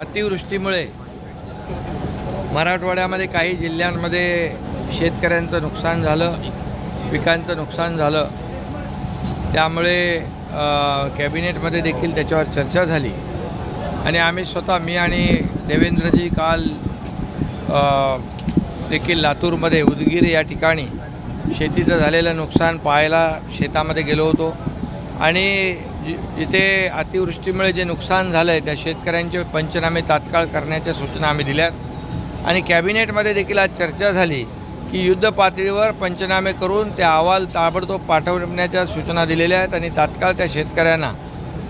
अतिवृष्टीमुळे मराठवाड्यामध्ये काही जिल्ह्यांमध्ये शेतकऱ्यांचं नुकसान झालं पिकांचं नुकसान झालं. त्यामुळे कॅबिनेटमध्ये देखील त्याच्यावर चर्चा झाली. आणि आम्ही स्वतः मी आणि देवेंद्रजी काल देखील लातूरमध्ये उदगीर या ठिकाणी शेतीचं झालेलं नुकसान पाहायला शेतामध्ये गेलो होतो. आणि जिथे अतिवृष्टीमुळे जे नुकसान झालं आहे त्या शेतकऱ्यांचे पंचनामे तात्काळ करण्याच्या सूचना आम्ही दिल्यात. आणि कॅबिनेटमध्ये देखील आज चर्चा झाली की युद्ध पातळीवर पंचनामे करून त्या अहवाल ताबडतोब पाठवण्याच्या सूचना दिलेल्या आहेत आणि तात्काळ त्या शेतकऱ्यांना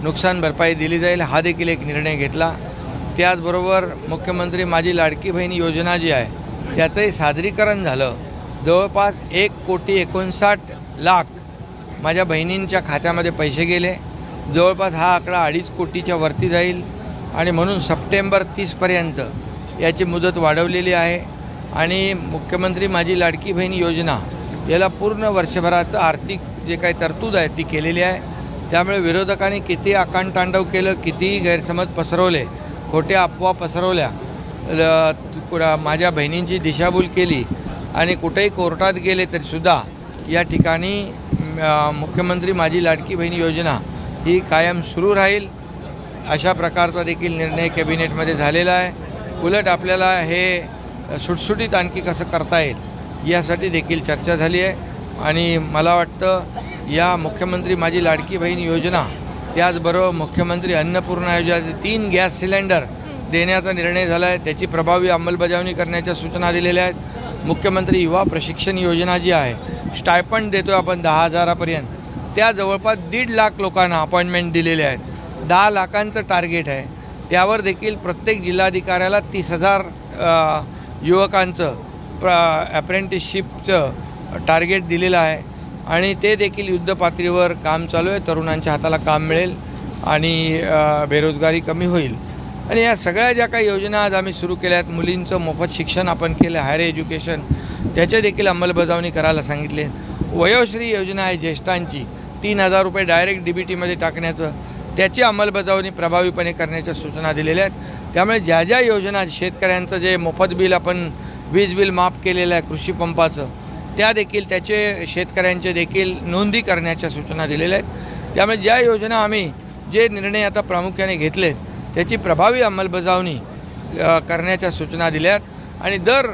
नुकसान भरपाई दिली जाईल हा देखील एक निर्णय घेतला. त्याचबरोबर मुख्यमंत्री माझी लाडकी बहीण योजना जी आहे त्याचंही सादरीकरण झालं. जवळपास एक कोटी एकोणसाठ लाख माझ्या बहिणींच्या खात्यामध्ये पैसे गेले. जवळपास हा आकडा अडीच कोटीच्या वरती जाईल आणि म्हणून सप्टेंबर तीसपर्यंत याची मुदत वाढवलेली आहे. आणि मुख्यमंत्री माझी लाडकी बहीण योजना याला पूर्ण वर्षभराचं आर्थिक जे काही तरतूद आहे ती केलेली आहे. त्यामुळे विरोधकांनी किती आकांडतांडव केलं कितीही गैरसमज पसरवले खोट्या अफवा पसरवल्या कुणा- माझ्या बहिणींची दिशाभूल केली आणि कुठेही कोर्टात गेले तरीसुद्धा या ठिकाणी मुख्यमंत्री माझी लाडकी बहीण योजना ही कायम सुरू राहील. अशा प्रकारचा देखील निर्णय कॅबिनेटमध्ये झालेला आहे. उलट आपल्याला हे सुटसुटीत आणखी कसं करता येईल यासाठी देखील चर्चा झाली आहे. आणि मला वाटतं या मुख्यमंत्री माझी लाडकी बहीण योजना त्याचबरोबर मुख्यमंत्री अन्नपूर्णा योजना तीन गॅस सिलेंडर देण्याचा निर्णय झाला आहे. त्याची प्रभावी अंमलबजावणी करण्याच्या सूचना दिलेल्या आहेत. मुख्यमंत्री युवा प्रशिक्षण योजना जी आहे स्टायपंड देतो आपण दहा हजारापर्यंत. त्या जवळपास दीड लाख लोकांना अपॉइंटमेंट दिलेले आहेत. दहा लाखांचं टार्गेट आहे. त्यावर देखील प्रत्येक जिल्हाधिकाऱ्याला तीस हजार युवकांचं प्र अप्रेंटिसशिपचं टार्गेट दिलेलं आहे. आणि ते देखील युद्ध पातळीवर काम चालू आहे. तरुणांच्या हाताला काम मिळेल आणि बेरोजगारी कमी होईल. आणि या सगळ्या ज्या काही योजना आज आम्ही सुरू केल्या आहेत मुलींचं मोफत शिक्षण आपण केलं हायर एज्युकेशन त्याच्या देखील अंमलबजावणी करायला सांगितले. वयोश्री योजना आहे ज्येष्ठांची. तीन हजार रुपये डायरेक्ट डी बी टीमध्ये टाकण्याचं त्याची अंमलबजावणी प्रभावीपणे करण्याच्या सूचना दिलेल्या आहेत. त्यामुळे ज्या ज्या योजना शेतकऱ्यांचं जे मोफत बिल आपण वीज बिल माफ केलेलं आहे कृषी पंपाचं त्या देखील त्याचे शेतकऱ्यांचे देखील नोंदी करण्याच्या सूचना दिलेल्या आहेत. त्यामुळे ज्या योजना आम्ही जे निर्णय आता प्रामुख्याने घेतले त्याची प्रभावी अंमलबजावणी करण्याच्या सूचना दिल्यात आणि दर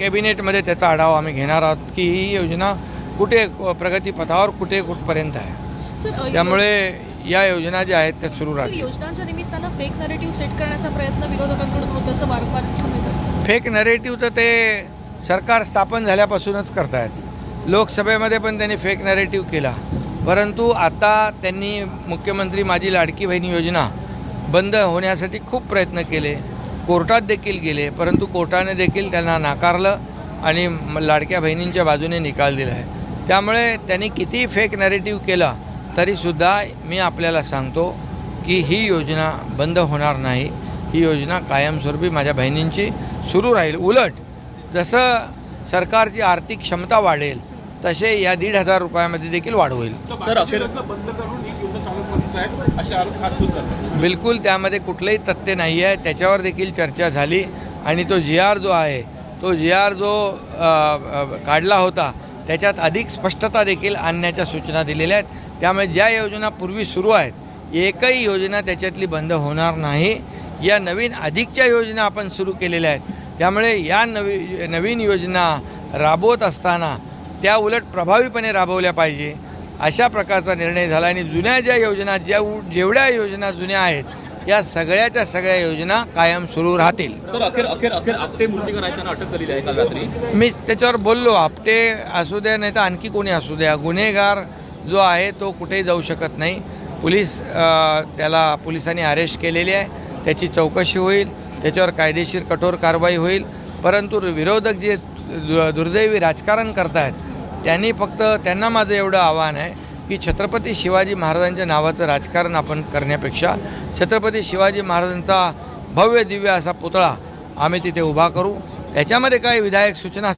कॅबिनेटमध्ये त्याचा आढावा आम्ही घेणार आहोत की ही योजना कुठे प्रगतीपथावर कुठे कुठपर्यंत आहे? त्यामुळे या योजना ज्या आहेत त्या सुरू राहतील. योजनांच्या निमित्तानं फेक नरेटिव्ह सेट करण्याचा प्रयत्न विरोधकांकडून होत असं वारंवार फेक नरेटिव्ह तर ते सरकार स्थापन झाल्यापासूनच करतायत. लोकसभेमध्ये पण त्यांनी फेक नरेटिव्ह केला. परंतु आता त्यांनी मुख्यमंत्री माझी लाडकी बहीण योजना बंद होण्यासाठी खूप प्रयत्न केले. कोर्टात देखील गेले परंतु कोर्टाने देखील त्यांना नाकारलं आणि लाडक्या बहिणींच्या बाजूने निकाल दिला आहे त्यामुळे त्यांनी किती फेक नरेटिव्ह केला तरीसुद्धा मी आपल्याला सांगतो की ही योजना बंद होणार नाही. ही योजना कायमस्वरूपी माझ्या बहिणींची सुरू राहील. उलट जसं सरकारची आर्थिक क्षमता वाढेल तसे या दीड हजार रुपयामध्ये देखील वाढ होईल. ही बिलकुल त्यामध्ये कुठलंही तथ्य नाही आहे. त्याच्यावर देखील चर्चा झाली आणि तो जी आर जो आहे तो जी आर जो काढला होता त्याच्यात अधिक स्पष्टता देखील आणण्याच्या सूचना दिलेल्या आहेत. त्यामुळे ज्या योजना पूर्वी सुरू आहेत एकही योजना त्याच्यातली बंद होणार नाही. या नवीन अधिकच्या योजना आपण सुरू केलेल्या आहेत. त्यामुळे या नवी नवीन योजना राबवत असताना त्या उलट प्रभावीपणे राबवल्या पाहिजे. अशा प्रकारचा निर्णय झाला आणि जुन्या ज्या योजना ज्या जेवढ्या योजना जुन्या आहेत या सगळ्याच्या सगळ्या योजना कायम सुरू राहतील. सर अखेर अखेर अखेर आपटे मूर्तीकर आहेत त्यांना अटक झालेली आहे काल रात्री. मी त्याच्यावर बोललो आपटे असू द्या नाही तर आणखी कोणी असू द्या. गुन्हेगार जो आहे तो कुठेही जाऊ शकत नाही. पोलीस त्याला पोलिसांनी अरेस्ट केलेली आहे. त्याची चौकशी होईल. त्याच्यावर कायदेशीर कठोर कारवाई होईल. परंतु विरोधक जे दुर्दैवी राजकारण करतायत त्यांनी फक्त त्यांना माझं एवढं आव्हान आहे. की छत्रपती शिवाजी महाराजांच्या नावाचं राजकारण आपण करण्यापेक्षा छत्रपती शिवाजी महाराजांचा भव्य दिव्य असा पुतळा आम्ही तिथे उभा करू. त्याच्यामध्ये काही विधायक सूचना